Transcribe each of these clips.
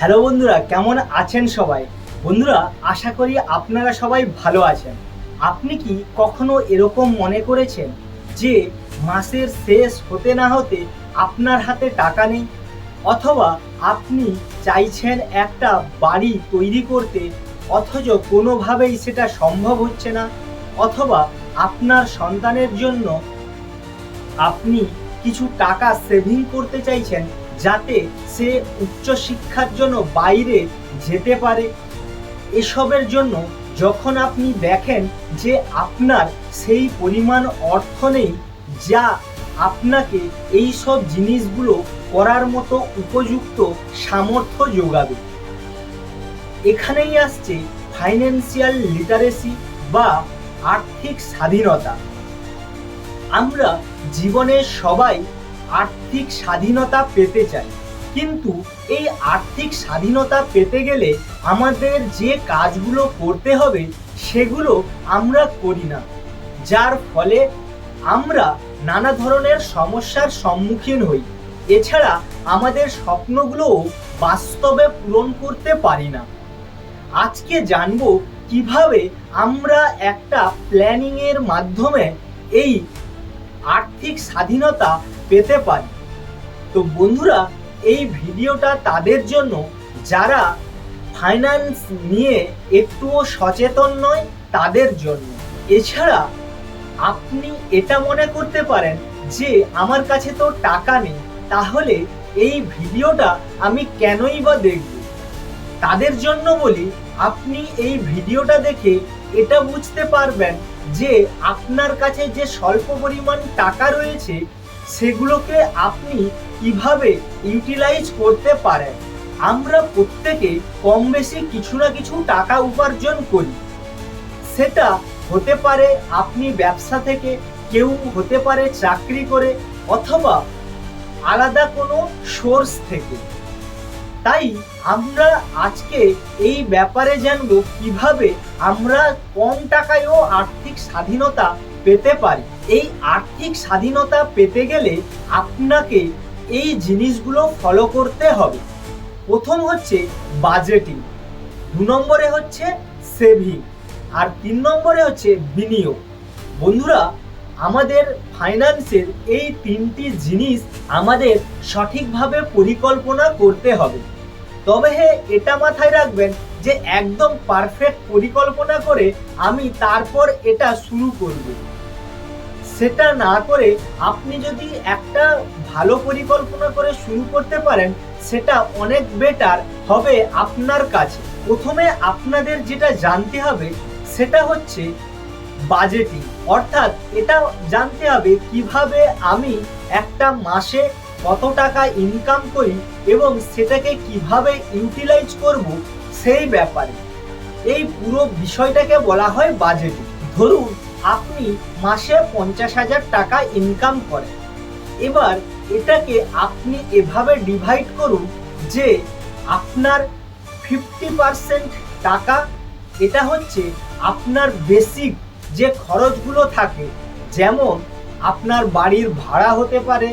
Hello বন্ধুরা, কেমন আছেন সবাই? বন্ধুরা, আশা করি আপনারা সবাই ভালো আছেন। আপনি কি কখনো এরকম মনে করেছেন যে মাসের শেষ হতে না হতে আপনার হাতে টাকা নেই? অথবা আপনি চাইছেন একটা বাড়ি তৈরি করতে, অথচ কোনোভাবেই সেটা সম্ভব হচ্ছে না? অথবা আপনার সন্তানের জন্য আপনি কিছু টাকা সেভিং করতে চাইছেন যাতে সে উচ্চশিক্ষার জন্য বাইরে যেতে পারে। এসবের জন্য যখন আপনি দেখেন যে আপনার সেই পরিমাণ অর্থ নেই, যা আপনাকে এই সব জিনিসগুলো করার মতো উপযুক্ত সামর্থ্য যোগাবে। এখানেই আসছে ফাইন্যান্সিয়াল লিটারেসি বা আর্থিক স্বাধীনতা। আমরা জীবনে সবাই আর্থিক স্বাধীনতা পেতে চাই। কিন্তু এই আর্থিক স্বাধীনতা পেতে গেলে আমাদের যে কাজগুলো করতে হবে, সেগুলো আমরা করি না। যার ফলে আমরা নানা ধরনের সমস্যার সম্মুখীন হই। এছাড়া আমাদের স্বপ্নগুলোও বাস্তবে পূরণ করতে পারি না। আজকে জানব কীভাবে আমরা একটা প্ল্যানিংয়ের মাধ্যমে এই আর্থিক স্বাধীনতা পেতে পারি। তো বন্ধুরা, এই ভিডিওটা তাদের জন্য, যারা ফাইন্যান্স নিয়ে একটুও সচেতন নয়, তাদের জন্য। এছাড়া, আপনি এটা মনে করতে পারেন যে, আমার কাছে তো টাকা নেই, তাহলে এই ভিডিওটা আমি কেনই বা দেখব? তাদের জন্য বলি, আপনি এই ভিডিওটা দেখে এটা বুঝতে পারবেন যে, আপনার কাছে যে স্বল্প পরিমাণ টাকা রয়েছে সেগুলোকে আপনি কীভাবে ইউটিলাইজ করতে পারেন? আমরা প্রত্যেকে কম বেশি কিছু না কিছু টাকা উপার্জন করি। সেটা হতে পারে আপনি ব্যবসা থেকে কেউ হতে পারে চাকরি করে অথবা আলাদা কোনো সোর্স থেকে। তাই আমরা আজকে এই ব্যাপারে জানব কীভাবে আমরা কম টাকায়ও আর্থিক স্বাধীনতা পেতে পারি। এই আর্থিক স্বাধীনতা পেতে গেলে আপনাকে এই জিনিসগুলো ফলো করতে হবে। প্রথম হচ্ছে বাজেটিং দু নম্বরে হচ্ছে সেভিং আর তিন নম্বরে হচ্ছে বিনিয়োগ। বন্ধুরা, আমাদের ফাইন্যান্সের এই তিনটি জিনিস আমাদের সঠিকভাবে পরিকল্পনা করতে হবে। তবে হে, এটা মাথায় রাখবেন যে একদম পারফেক্ট পরিকল্পনা করে আমি তারপর এটা শুরু করব। সেটা না করে আপনি যদি একটা ভালো পরিকল্পনা করে শুরু করতে পারেন, সেটা অনেক বেটার হবে আপনার কাছে। প্রথমে আপনাদের যেটা জানতে হবে, সেটা হচ্ছে বাজেটিং অর্থাৎ এটা জানতে হবে কীভাবে আমি একটা মাসে কত টাকা ইনকাম করি এবং সেটাকে কীভাবে ইউটিলাইজ করব সেই ব্যাপারে। এই পুরো বিষয়টাকে বলা হয় বাজেটিং ধরুন আপনি মাসে পঞ্চাশ হাজার টাকা ইনকাম করেন। এবার এটাকে আপনি এভাবে ডিভাইড করুন যে আপনার ফিফটি পারসেন্ট টাকা, এটা হচ্ছে আপনার বেসিক যে খরচগুলো থাকে, যেমন আপনার বাড়ির ভাড়া হতে পারে,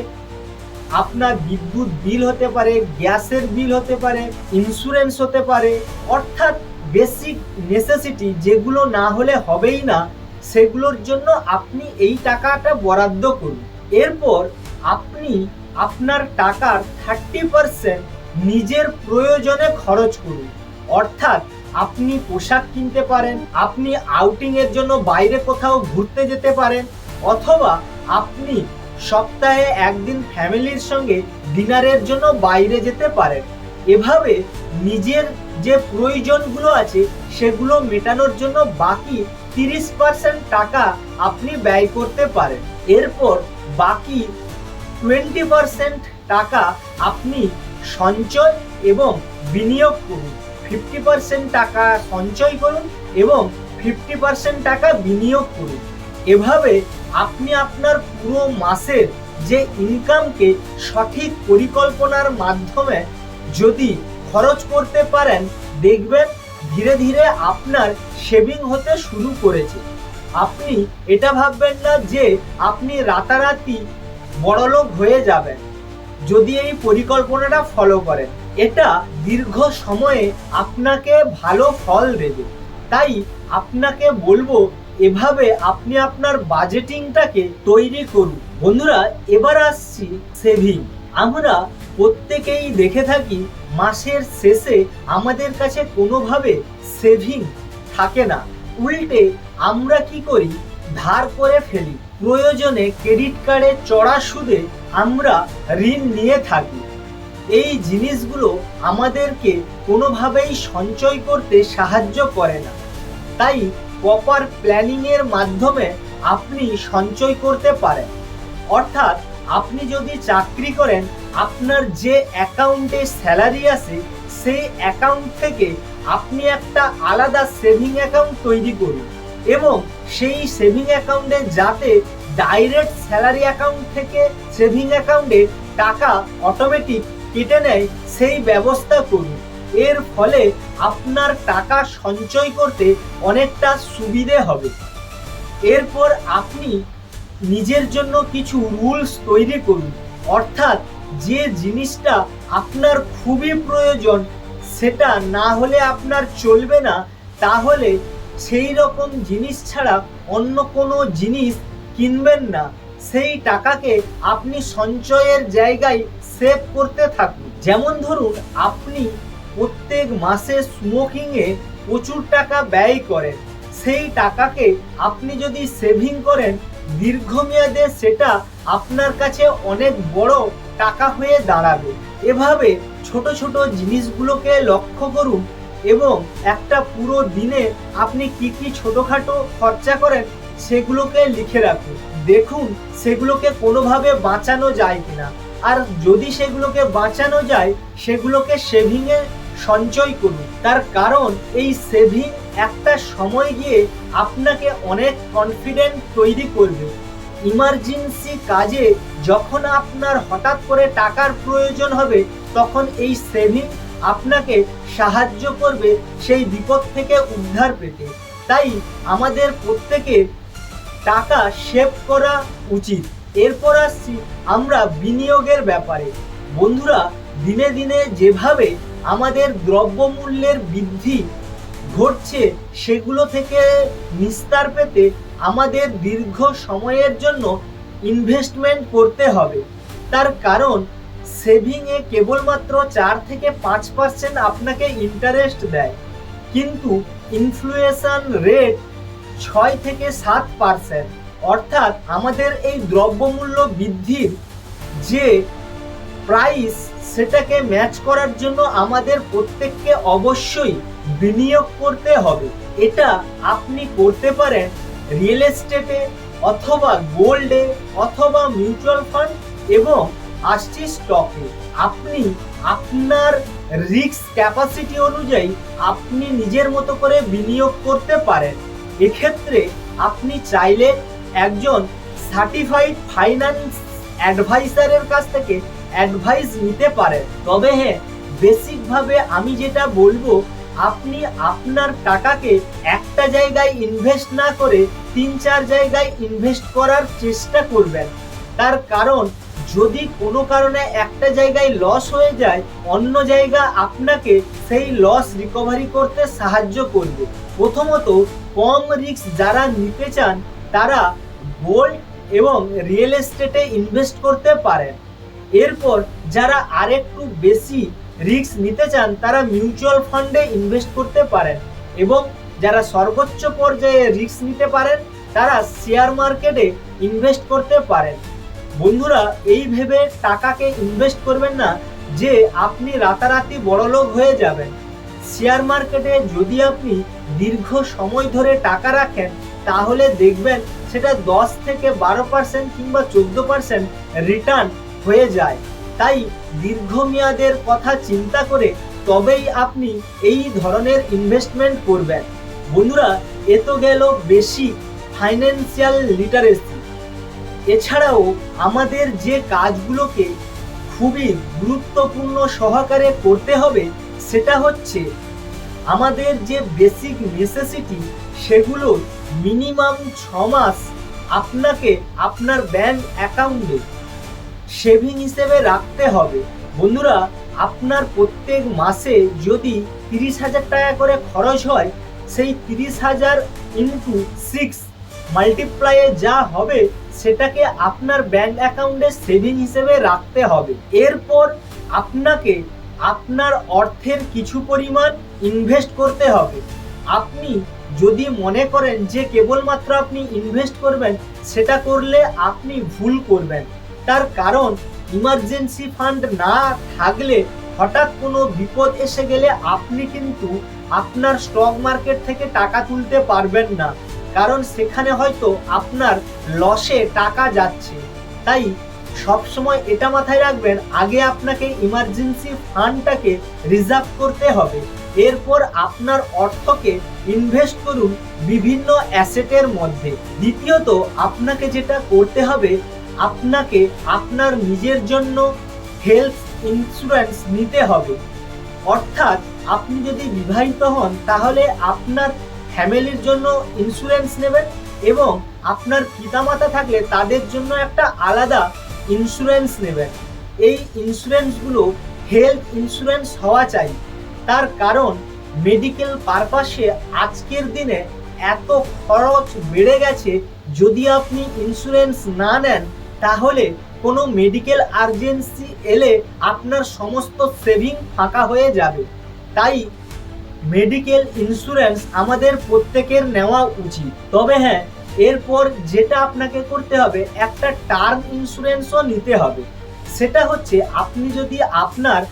আপনার বিদ্যুৎ বিল হতে পারে, গ্যাসের বিল হতে পারে ইন্স্যুরেন্স হতে পারে, অর্থাৎ বেসিক নেসেসিটি যেগুলো না হলে হবেই না সেগুলোর জন্য আপনি এই টাকাটা বরাদ্দ করুন। এরপর আপনি আপনার টাকার থার্টি পারসেন্ট নিজের প্রয়োজনে খরচ করুন। অর্থাৎ আপনি পোশাক কিনতে পারেন, আপনি আউটিং এর জন্য বাইরে কোথাও ঘুরতে যেতে পারেন, অথবা আপনি সপ্তাহে একদিন ফ্যামিলির সঙ্গে ডিনারের জন্য বাইরে যেতে পারেন। এভাবে নিজের যে প্রয়োজনগুলো আছে, সেগুলো মেটানোর জন্য বাকি তিরিশ পার্সেন্ট টাকা আপনি ব্যয় করতে পারেন। এরপর বাকি টোয়েন্টি পার্সেন্ট টাকা আপনি সঞ্চয় এবং বিনিয়োগ করুন। ফিফটি পার্সেন্ট টাকা সঞ্চয় করুন এবং ফিফটি পার্সেন্ট টাকা বিনিয়োগ করুন। এভাবে আপনি আপনার পুরো মাসের যে ইনকামকে সঠিক পরিকল্পনার মাধ্যমে যদি খরচ করতে পারেন, দেখবেন ধীরে ধীরে আপনার সেভিং হতে শুরু করেছে। আপনি এটা ভাববেন না যে আপনি রাতারাতি বড়লোক হয়ে যাবেন, যদি এই পরিকল্পনাটা ফলো করেন। এটা দীর্ঘ সময়ে আপনাকে ভালো ফল দেবে। তাই আপনাকে বলব, এভাবে আপনি আপনার বাজেটিংটাকে তৈরি করুন। বন্ধুরা, এবার আসছি সেভিং আমরা প্রত্যেকেই দেখে থাকি মাসের শেষে আমাদের কাছে কোনোভাবে সেভিং থাকে না। উল্টে আমরা কি করি? ধার করে ফেলি। প্রয়োজনে ক্রেডিট কার্ডে চড়া সুদে আমরা ঋণ নিয়ে থাকি। এই জিনিসগুলো আমাদেরকে কোনোভাবেই সঞ্চয় করতে সাহায্য করে না। তাই প্রপার প্ল্যানিংয়ের মাধ্যমে আপনি সঞ্চয় করতে পারেন। অর্থাৎ আপনি যদি চাকরি করেন, আপনার যে অ্যাকাউন্টে স্যালারি আসে সেই অ্যাকাউন্ট থেকে আপনি একটা আলাদা সেভিং অ্যাকাউন্ট তৈরি করুন এবং সেই সেভিং অ্যাকাউন্টে যাতে ডাইরেক্ট স্যালারি অ্যাকাউন্ট থেকে সেভিং অ্যাকাউন্টে টাকা অটোমেটিক কেটে নেয়, সেই ব্যবস্থা করুন। এর ফলে আপনার টাকা সঞ্চয় করতে অনেকটা সুবিধে হবে। এরপর আপনি নিজের জন্য কিছু রুলস তৈরি করুন। অর্থাৎ যে জিনিসটা আপনার খুবই প্রয়োজন, সেটা না হলে আপনার চলবে না। তাহলে সেই রকম জিনিস ছাড়া অন্য কোনো জিনিস কিনবেন না। সেই টাকাকে আপনি সঞ্চয়ের জায়গায় সেভ করতে থাকুন। যেমন ধরুন, আপনি প্রত্যেক মাসে স্মোকিংয়ে প্রচুর টাকা ব্যয় করেন। সেই টাকাকে আপনি যদি সেভিং করেন দীর্ঘমেয়াদে সেটা আপনার কাছে অনেক বড় টাকা হয়ে দাঁড়াবে। এভাবে ছোট ছোট জিনিসগুলোকে লক্ষ্য করুন এবং একটা পুরো দিনে আপনি কি কি ছোটোখাটো খরচা করেন সেগুলোকে লিখে রাখুন। দেখুন সেগুলোকে কোনোভাবে বাঁচানো যায় কিনা। আর যদি সেগুলোকে বাঁচানো যায়, সেগুলোকে সেভিংয়ে সঞ্চয় করুন। তার কারণ এই সেভিং একটা সময় গিয়ে আপনাকে অনেক কনফিডেন্ট তৈরি করবে। ইমার্জেন্সি কাজে যখন আপনার হঠাৎ করে টাকার প্রয়োজন হবে, তখন এই সেভিং আপনাকে সাহায্য করবে সেই বিপদ থেকে উদ্ধার পেতে। তাই আমাদের প্রত্যেকের টাকা সেভ করা উচিত। এরপর আসছি আমরা বিনিয়োগের ব্যাপারে। বন্ধুরা, দিনে দিনে যেভাবে আমাদের দ্রব্যমূল্যের বৃদ্ধি ঘটছে সেগুলো থেকে নিস্তার পেতে আমাদের দীর্ঘ সময়ের জন্য ইনভেস্টমেন্ট করতে হবে। তার কারণ সেভিংয়ে কেবলমাত্র চার থেকে পাঁচ পার্সেন্ট আপনাকে ইন্টারেস্ট দেয়। কিন্তু ইনফ্লুয়েশন রেট ছয় থেকে সাত পার্সেন্ট অর্থাৎ আমাদের এই দ্রব্যমূল্য বৃদ্ধির যে প্রাইস সেটাকে ম্যাচ করার জন্য আমাদের প্রত্যেককে অবশ্যই বিনিয়োগ করতে হবে। এটা আপনি করতে পারেন রিয়েল এস্টেটে অথবা গোল্ডে অথবা মিউচুয়াল ফান্ড এবং আসছি স্টকে আপনি আপনার রিস্ক ক্যাপাসিটি অনুযায়ী আপনি নিজের মতো করে বিনিয়োগ করতে পারেন। এক্ষেত্রে আপনি চাইলে একজন সার্টিফাইড ফাইন্যান্স অ্যাডভাইসারের কাছ থেকে অ্যাডভাইস নিতে পারেন। তবে হ্যাঁ বেসিকভাবে আমি যেটা বলব, আপনি আপনার টাকাকে একটা জায়গায় ইনভেস্ট না করে তিন চার জায়গায় ইনভেস্ট করার চেষ্টা করবেন। তার কারণ, যদি কোনো কারণে একটা জায়গায় লস হয়ে যায়, অন্য জায়গা আপনাকে সেই লস রিকভারি করতে সাহায্য করবে। প্রথমত, কম রিস্ক যারা নিতে চান, তারা গোল্ড এবং রিয়েল এস্টেটে ইনভেস্ট করতে পারেন। এরপর যারা আরেকটু বেশি রিস্ক নিতে চান, তারা মিউচুয়াল ফান্ডে ইনভেস্ট করতে পারেন এবং যারা সর্বোচ্চ পর্যায়ে রিস্ক নিতে পারেন, তারা শেয়ার মার্কেটে ইনভেস্ট করতে পারেন। বন্ধুরা, এই ভেবে টাকাকে ইনভেস্ট করবেন না, যে আপনি রাতারাতি বড়লোক হয়ে যাবেন। শেয়ার মার্কেটে যদি আপনি দীর্ঘ সময় ধরে টাকা রাখেন, তাহলে দেখবেন সেটা দশ থেকে বারো পার্সেন্ট কিংবা চোদ্দ পার্সেন্ট রিটার্ন হয়ে যায়। তাই দীর্ঘমেয়াদের কথা চিন্তা করে তবেই আপনি এই ধরনের ইনভেস্টমেন্ট করবেন। বন্ধুরা, এ তো গেল বেশি ফাইন্যান্সিয়াল লিটারেসি এছাড়াও আমাদের যে কাজগুলোকে খুবই গুরুত্বপূর্ণ সহকারে করতে হবে, সেটা হচ্ছে আমাদের যে বেসিক নেসেসিটি সেগুলো মিনিমাম ছ মাস আপনাকে আপনার ব্যাংক অ্যাকাউন্টে সেভিং হিসেবে রাখতে হবে। বন্ধুরা, আপনার প্রত্যেক মাসে যদি তিরিশ হাজার টাকা করে খরচ হয়, সেই তিরিশ হাজার ইন্টু সিক্স মাল্টিপ্লাইয়ে যা হবে, সেটাকে আপনার ব্যাংক অ্যাকাউন্টে সেভিং হিসেবে রাখতে হবে। এরপর আপনাকে আপনার অর্থের কিছু পরিমাণ ইনভেস্ট করতে হবে। আপনি যদি মনে করেন যে কেবলমাত্র আপনি ইনভেস্ট করবেন, সেটা করলে আপনি ভুল করবেন। তার কারণ ইমার্জেন্সি ফান্ড না থাকলে হঠাৎ কোনো বিপদ এসে গেলে আপনি কিন্তু আপনার স্টক মার্কেট থেকে টাকা তুলতে পারবেন না। কারণ সেখানে হয়তো আপনার লসে টাকা যাচ্ছে। তাই সবসময় এটা মাথায় রাখবেন, আগে আপনাকে ইমার্জেন্সি ফান্ডটাকে রিজার্ভ করতে হবে। এরপর আপনার অর্থকে ইনভেস্ট করুন বিভিন্ন অ্যাসেটের মধ্যে। দ্বিতীয়ত, আপনাকে যেটা করতে হবে আপনাকে আপনার নিজের জন্য হেলথ ইন্স্যুরেন্স নিতে হবে। অর্থাৎ আপনি যদি বিবাহিত হন, তাহলে আপনার ফ্যামিলির জন্য ইন্স্যুরেন্স নেবেন এবং আপনার পিতামাতা থাকলে তাদের জন্য একটা আলাদা ইন্স্যুরেন্স নেবেন। এই ইন্স্যুরেন্সগুলো হেলথ ইন্স্যুরেন্স হওয়া চাই। তার কারণ মেডিকেল পারপাসে আজকের দিনে এত খরচ বেড়ে গেছে, যদি আপনি ইন্স্যুরেন্স না নেন তাহলে কোনো মেডিকেল আর্জেন্সি এলে আপনার সমস্ত সেভিং ফাঁকা হয়ে যাবে। তাই মেডিকেল ইন্স্যুরেন্স আমাদের প্রত্যেকের নেওয়া উচিত। তবে হ্যাঁ এরপর যেটা আপনাকে করতে হবে, একটা টার্ম ইন্স্যুরেন্সও নিতে হবে। সেটা হচ্ছে আপনি যদি আপনার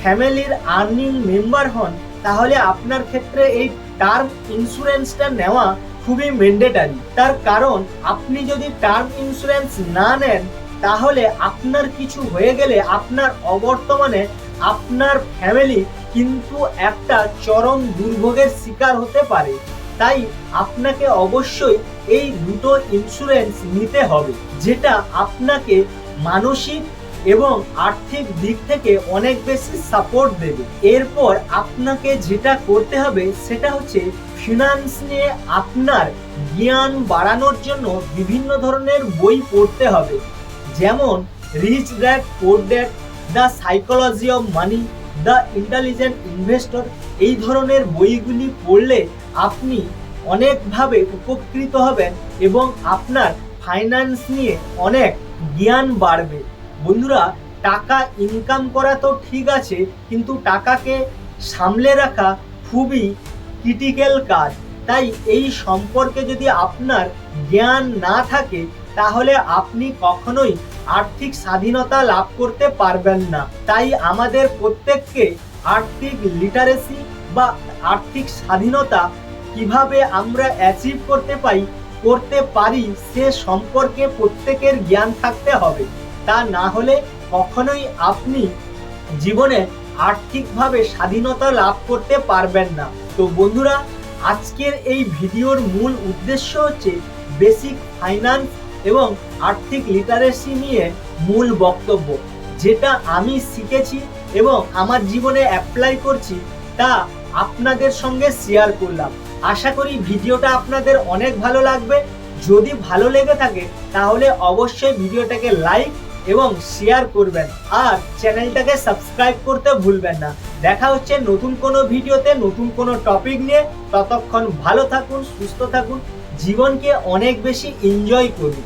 ফ্যামিলির আর্নিং মেম্বার হন, তাহলে আপনার ক্ষেত্রে এই টার্ম ইন্স্যুরেন্সটা নেওয়া খুবই ম্যান্ডেটারি তার কারণ, আপনি যদি টার্ম ইন্স্যুরেন্স না নেন, তাহলে আপনার কিছু হয়ে গেলে আপনার অবর্তমানে আপনার ফ্যামিলি কিন্তু একটা চরম দুর্ভোগের শিকার হতে পারে। তাই আপনাকে অবশ্যই এই দুটো ইন্স্যুরেন্স নিতে হবে, যেটা আপনাকে মানসিক এবং আর্থিক দিক থেকে অনেক বেশি সাপোর্ট দেবে। এরপর আপনাকে যেটা করতে হবে, সেটা হচ্ছে ফিনান্স নিয়ে আপনার জ্ঞান বাড়ানোর জন্য বিভিন্ন ধরনের বই পড়তে হবে। যেমন rich dad poor dad the psychology of money the intelligent investor এই ধরনের বইগুলি পড়লে আপনি অনেকভাবে উপকৃত হবেন এবং আপনার ফাইন্যান্স নিয়ে অনেক জ্ঞান বাড়বে। বন্ধুরা, টাকা ইনকাম করা তো ঠিক আছে, কিন্তু টাকাকে সামলে রাখা খুবই ক্রিটিক্যাল কাজ। তাই এই সম্পর্কে যদি আপনার জ্ঞান না থাকে, তাহলে আপনি কখনোই আর্থিক স্বাধীনতা লাভ করতে পারবেন না। তাই আমাদের প্রত্যেককে আর্থিক লিটারেসি বা আর্থিক স্বাধীনতা কীভাবে আমরা অ্যাচিভ করতে পারি করতে পারি, সে সম্পর্কে প্রত্যেকের জ্ঞান থাকতে হবে। তা না হলে কখনোই আপনি জীবনে আর্থিকভাবে স্বাধীনতা লাভ করতে পারবেন না। তো বন্ধুরা, আজকের এই ভিডিওর মূল উদ্দেশ্য হচ্ছে বেসিক ফাইন্যান্স এবং আর্থিক লিটারেসি নিয়ে মূল বক্তব্য। যেটা আমি শিখেছি এবং আমার জীবনে অ্যাপ্লাই করছি, তা আপনাদের সঙ্গে শেয়ার করলাম। আশা করি ভিডিওটা আপনাদের অনেক ভালো লাগবে। যদি ভালো লেগে থাকে, তাহলে অবশ্যই ভিডিওটাকে লাইক এবং শেয়ার করবেন। আর চ্যানেলটাকে সাবস্ক্রাইব করতে ভুলবেন না। দেখা হচ্ছে নতুন কোনো ভিডিওতে নতুন কোনো টপিক নিয়ে। ততক্ষণ ভালো থাকুন, সুস্থ থাকুন। জীবনকে অনেক বেশি এনজয় করুন।